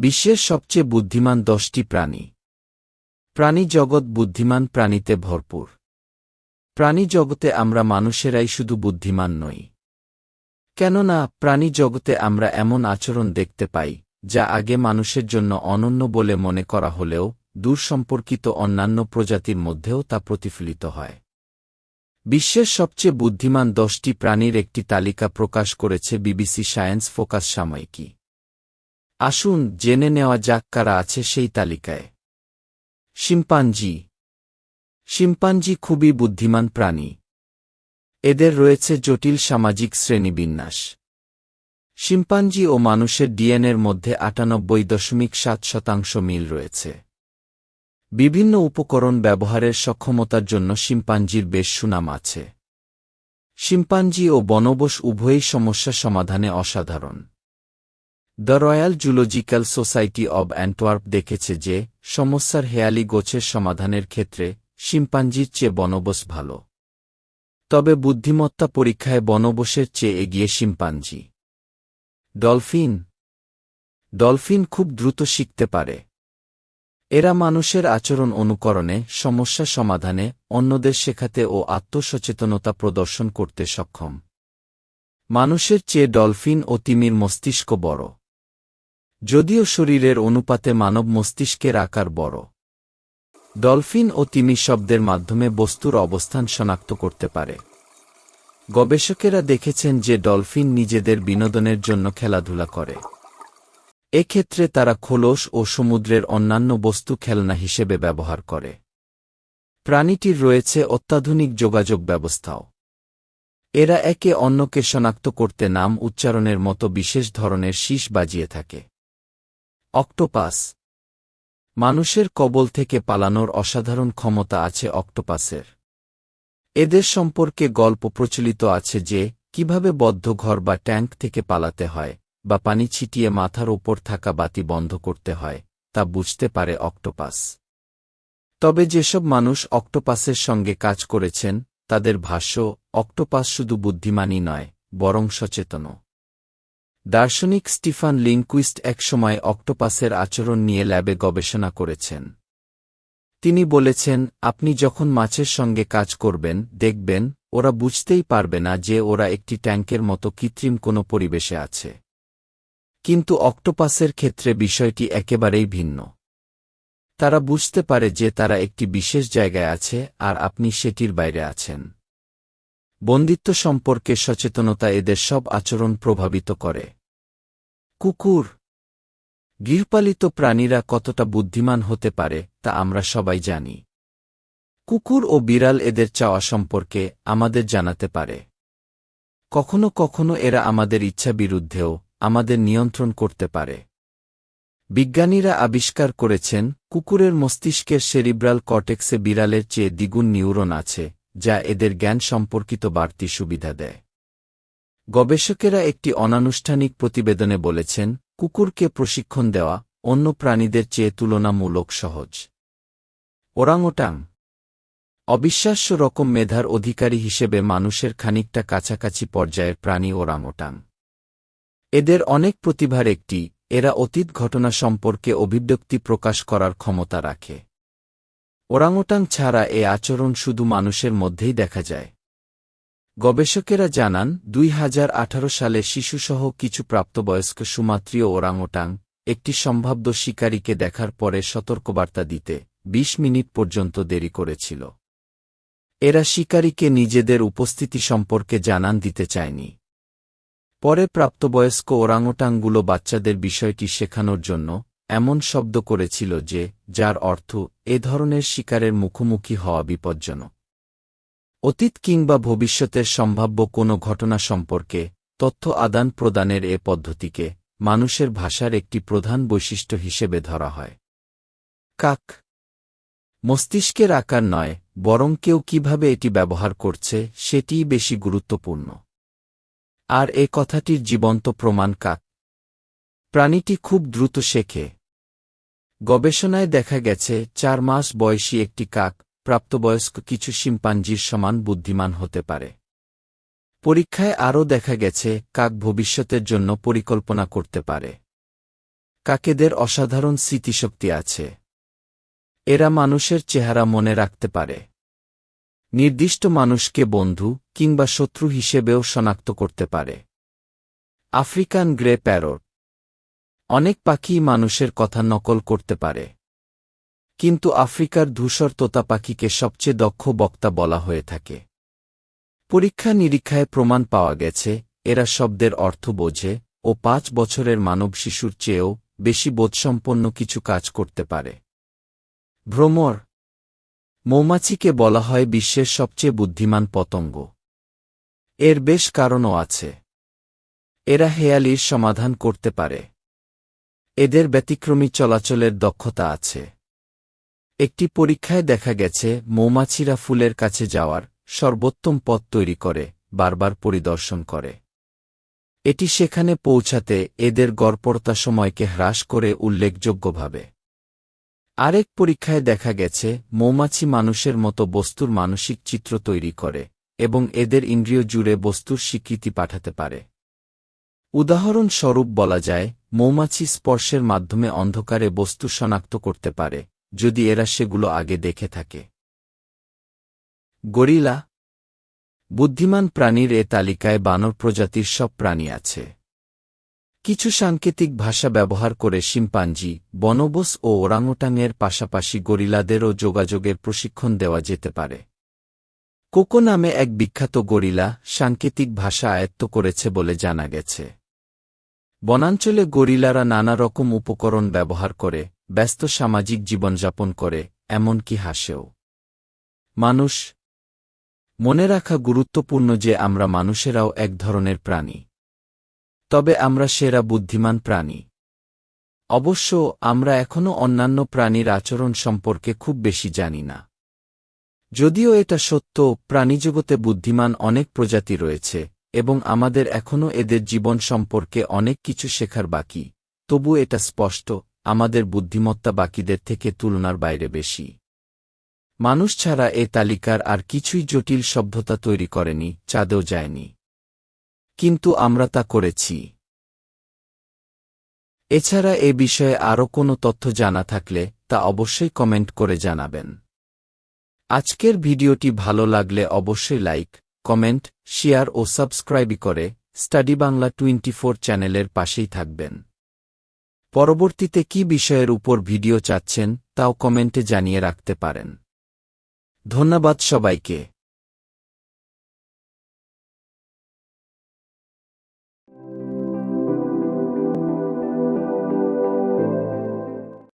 বিশ্বের সবচেয়ে বুদ্ধিমান দশটি প্রাণী। প্রাণী জগৎ বুদ্ধিমান প্রাণীতে ভরপুর। প্রাণী জগতে আমরা মানুষেরাই শুধু বুদ্ধিমান নই। কেননা, প্রাণী জগতে আমরা এমন আচরণ দেখতে পাই, যা আগে মানুষের জন্য অনন্য বলে মনে করা হলেও দূর সম্পর্কিত অন্যান্য প্রজাতির মধ্যেও তা প্রতিফলিত হয়। বিশ্বের সবচেয়ে বুদ্ধিমান দশটি প্রাণীর একটি তালিকা প্রকাশ করেছে বিবিসি সায়েন্স ফোকাস সাময়িকী। আসুন জেনে নেওয়া যাক কারা আছে সেই তালিকায়। শিম্পাঞ্জি। শিম্পাঞ্জি খুবই বুদ্ধিমান প্রাণী। এদের রয়েছে জটিল সামাজিক শ্রেণীবিন্যাস। শিম্পাঞ্জি ও মানুষের ডিএনএর মধ্যে আটানব্বই দশমিক সাত শতাংশ মিল রয়েছে। বিভিন্ন উপকরণ ব্যবহারের সক্ষমতার জন্য শিম্পাঞ্জির বেশ সুনাম আছে। শিম্পাঞ্জি ও বনবস উভয়ই সমস্যা সমাধানে অসাধারণ। The royal zoological society of Antwerp দেখেছে যে, সমস্যার হেয়ালি গোছের সমাধানের ক্ষেত্রে শিম্পাঞ্জির চেয়ে বনবস ভালো। তবে বুদ্ধিমত্তা পরীক্ষায় বনবসের চেয়ে এগিয়ে শিম্পাঞ্জি। ডলফিন। ডলফিন খুব দ্রুত শিখতে পারে। এরা মানুষের আচরণ অনুকরণে, সমস্যা সমাধানে, অন্যদের শেখাতে ও আত্মসচেতনতা প্রদর্শন করতে সক্ষম। মানুষের চেয়ে ডলফিন ও তিমির মস্তিষ্ক বড়। যদিও শরীরের অনুপাতে মানব মস্তিষ্কের আকার বড়। ডলফিন ও তিমি শব্দের মাধ্যমে বস্তুর অবস্থান শনাক্ত করতে পারে। গবেষকেরা দেখেছেন যে ডলফিন নিজেদের বিনোদনের জন্য খেলাধুলা করে। এক্ষেত্রে তারা খোলস ও সমুদ্রের অন্যান্য বস্তু খেলনা হিসেবে ব্যবহার করে। প্রাণীটির রয়েছে অত্যাধুনিক যোগাযোগ ব্যবস্থাও। এরা একে অন্যকে শনাক্ত করতে নাম উচ্চারণের মতো বিশেষ ধরনের শীষ বাজিয়ে থাকে। অক্টোপাস। মানুষের কবল থেকে পালানোর অসাধারণ ক্ষমতা আছে অক্টোপাসের। এদের সম্পর্কে গল্প প্রচলিত আছে যে, কীভাবে বদ্ধ ঘর বা ট্যাঙ্ক থেকে পালাতে হয়, বা পানি ছিটিয়ে মাথার ওপর থাকা বাতি বন্ধ করতে হয়, তা বুঝতে পারে অক্টোপাস। তবে যেসব মানুষ অক্টোপাসের সঙ্গে কাজ করেছেন, তাদের ভাষ্য, অক্টোপাস শুধু বুদ্ধিমানই নয়, বরং সচেতনও। দার্শনিক স্টিফান লিঙ্কুইস্ট একসময় অক্টোপাসের আচরণ নিয়ে ল্যাবে গবেষণা করেছেন। তিনি বলেছেন, আপনি যখন মাছের সঙ্গে কাজ করবেন, দেখবেন, ওরা বুঝতেই পারবে না যে ওরা একটি ট্যাঙ্কের মতো কৃত্রিম কোনো পরিবেশে আছে। কিন্তু অক্টোপাসের ক্ষেত্রে বিষয়টি একেবারেই ভিন্ন। তারা বুঝতে পারে যে তারা একটি বিশেষ জায়গায় আছে, আর আপনি সেটির বাইরে আছেন। বন্দিত্ব সম্পর্কে সচেতনতা এদের সব আচরণ প্রভাবিত করে। কুকুর। গৃহপালিত প্রাণীরা কতটা বুদ্ধিমান হতে পারে, তা আমরা সবাই জানি। কুকুর ও বিড়াল এদের চাওয়া সম্পর্কে আমাদের জানাতে পারে। কখনো কখনো এরা আমাদের ইচ্ছা বিরুদ্ধেও আমাদের নিয়ন্ত্রণ করতে পারে। বিজ্ঞানীরা আবিষ্কার করেছেন, কুকুরের মস্তিষ্কের সেরিব্রাল কটেক্সে বিড়ালের চেয়ে দ্বিগুণ নিউরন আছে, যা এদের জ্ঞান সম্পর্কিত বাড়তি সুবিধা দেয়। গবেষকেরা একটি অনানুষ্ঠানিক প্রতিবেদনে বলেছেন, কুকুরকে প্রশিক্ষণ দেওয়া অন্য প্রাণীদের চেয়ে তুলনামূলক সহজ। ওরাংওটাং। অবিশ্বাস্য রকম মেধার অধিকারী হিসেবে মানুষের খানিকটা কাছাকাছি পর্যায়ের প্রাণী ওরাংওটাং। এদের অনেক প্রতিভার একটি, এরা অতীত ঘটনা সম্পর্কে অভিব্যক্তি প্রকাশ করার ক্ষমতা রাখে। ওরাংওটাং ছাড়া এ আচরণ শুধু মানুষের মধ্যেই দেখা যায়। গবেষকেরা জানান, দুই হাজার আঠারো সালে শিশুসহ কিছু প্রাপ্তবয়স্ক সুমাত্রীয় ওরাংওটাং, একটি সম্ভাব্য শিকারীকে দেখার পরে সতর্কবার্তা দিতে ২০ মিনিট পর্যন্ত দেরি করেছিল। এরা শিকারীকে নিজেদের উপস্থিতি সম্পর্কে জানান দিতে চায়নি। পরে প্রাপ্তবয়স্ক ওরাংওটাংগুলো বাচ্চাদের বিষয়টি শেখানোর জন্য এমন শব্দ করেছিল যে, যার অর্থ, এ ধরনের শিকারের মুখোমুখি হওয়া বিপজ্জনক। অতীত কিংবা ভবিষ্যতের সম্ভাব্য কোনো ঘটনা সম্পর্কে তথ্য আদান প্রদানের এ পদ্ধতিকে মানুষের ভাষার একটি প্রধান বৈশিষ্ট্য হিসেবে ধরা হয়। কাক মস্তিষ্কের আকার নয়, বরং কেউ কীভাবে এটি ব্যবহার করছে সেটিই বেশি গুরুত্বপূর্ণ। আর এ কথাটির জীবন্ত প্রমাণ কাক। প্রাণীটি খুব দ্রুত শেখে। গবেষণায় দেখা গেছে, চার মাস বয়সী একটি কাক প্রাপ্তবয়স্ক কিছু শিম্পাঞ্জির সমান বুদ্ধিমান হতে পারে। পরীক্ষায় আরও দেখা গেছে, কাক ভবিষ্যতের জন্য পরিকল্পনা করতে পারে। কাকেদের অসাধারণ স্মৃতিশক্তি আছে। এরা মানুষের চেহারা মনে রাখতে পারে। নির্দিষ্ট মানুষকে বন্ধু কিংবা শত্রু হিসেবেও শনাক্ত করতে পারে। African grey parrot. অনেক পাখি মানুষের কথা নকল করতে পারে। কিন্তু আফ্রিকার ধূসর তোতা পাখিকে সবচেয়ে দক্ষ বক্তা বলা হয়ে থাকে। পরীক্ষা নিরীক্ষায় প্রমাণ পাওয়া গেছে, এরা শব্দের অর্থ বোঝে ও পাঁচ বছরের মানব শিশুর চেয়েও বেশি বোধসম্পন্ন কিছু কাজ করতে পারে। ভ্রমর মৌমাছিকে বলা হয় বিশ্বের সবচেয়ে বুদ্ধিমান পতঙ্গ। এর বেশ কারণও আছে। এরা হেয়ালির সমাধান করতে পারে। এদের ব্যতিক্রমী চলাচলের দক্ষতা আছে। একটি পরীক্ষায় দেখা গেছে, মৌমাছিরা ফুলের কাছে যাওয়ার সর্বোত্তম পথ তৈরি করে, বারবার পরিদর্শন করে। এটি সেখানে পৌঁছাতে এদের গড়পড়তা সময়কে হ্রাস করে উল্লেখযোগ্যভাবে। আরেক পরীক্ষায় দেখা গেছে, মৌমাছি মানুষের মতো বস্তুর মানসিক চিত্র তৈরি করে এবং এদের ইন্দ্রিয় জুড়ে বস্তুর স্বীকৃতি পাঠাতে পারে। উদাহরণস্বরূপ বলা যায়, মৌমাছি স্পর্শের মাধ্যমে অন্ধকারে বস্তু শনাক্ত করতে পারে যদি এরা সেগুলো আগে দেখে থাকে। গরিলা, বুদ্ধিমান প্রাণীর এ তালিকায় বানর প্রজাতির সব প্রাণী আছে। কিছু সাংকেতিক ভাষা ব্যবহার করে শিম্পাঞ্জি, বনবস ও ওরাংওটাংয়ের পাশাপাশি গরিলাদেরও যোগাযোগের প্রশিক্ষণ দেওয়া যেতে পারে। কোকো নামে এক বিখ্যাত গরিলা সাংকেতিক ভাষা আয়ত্ত করেছে বলে জানা গেছে। বনাঞ্চলে গরিলারা নানা রকম উপকরণ ব্যবহার করে ব্যস্ত সামাজিক জীবনযাপন করে, এমনকি হাসেও। মানুষ, মনে রাখা গুরুত্বপূর্ণ যে আমরা মানুষেরাও এক ধরনের প্রাণী। তবে আমরা সেরা বুদ্ধিমান প্রাণী। অবশ্য আমরা এখনও অন্যান্য প্রাণীর আচরণ সম্পর্কে খুব বেশি জানি না। যদিও এটা সত্য, প্রাণীজগতে বুদ্ধিমান অনেক প্রজাতি রয়েছে, এবং আমাদের এখনও এদের জীবন সম্পর্কে অনেক কিছু শেখার বাকি। তবু এটা স্পষ্ট আমাদের বুদ্ধিমত্তা বাকিদের থেকে তুলনার বাইরে বেশি। মানুষ ছাড়া এ তালিকার আর কিছুই জটিল সভ্যতা তৈরি করেনি, চাঁদেও যায়নি। কিন্তু আমরা তা করেছি। এছাড়া এ বিষয়ে আরও কোনো তথ্য জানা থাকলে তা অবশ্যই কমেন্ট করে জানাবেন। আজকের ভিডিওটি ভালো লাগলে অবশ্যই লাইক, কমেন্ট, শেয়ার ও সাবস্ক্রাইবই করে স্টাডি বাংলা টোয়েন্টি চ্যানেলের পাশেই থাকবেন। পরবর্তীতে কি বিষয়ের উপর ভিডিও চাচ্ছেন তাও কমেন্টে জানিয়ে রাখতে পারেন। ধন্যবাদ সবাইকে।